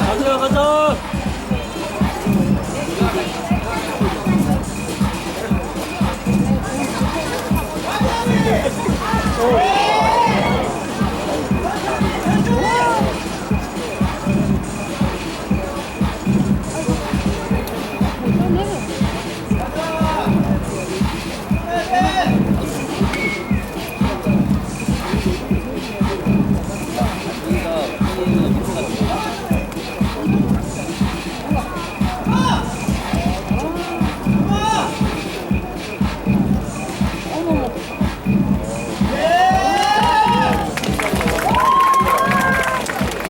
가자 가자. 오.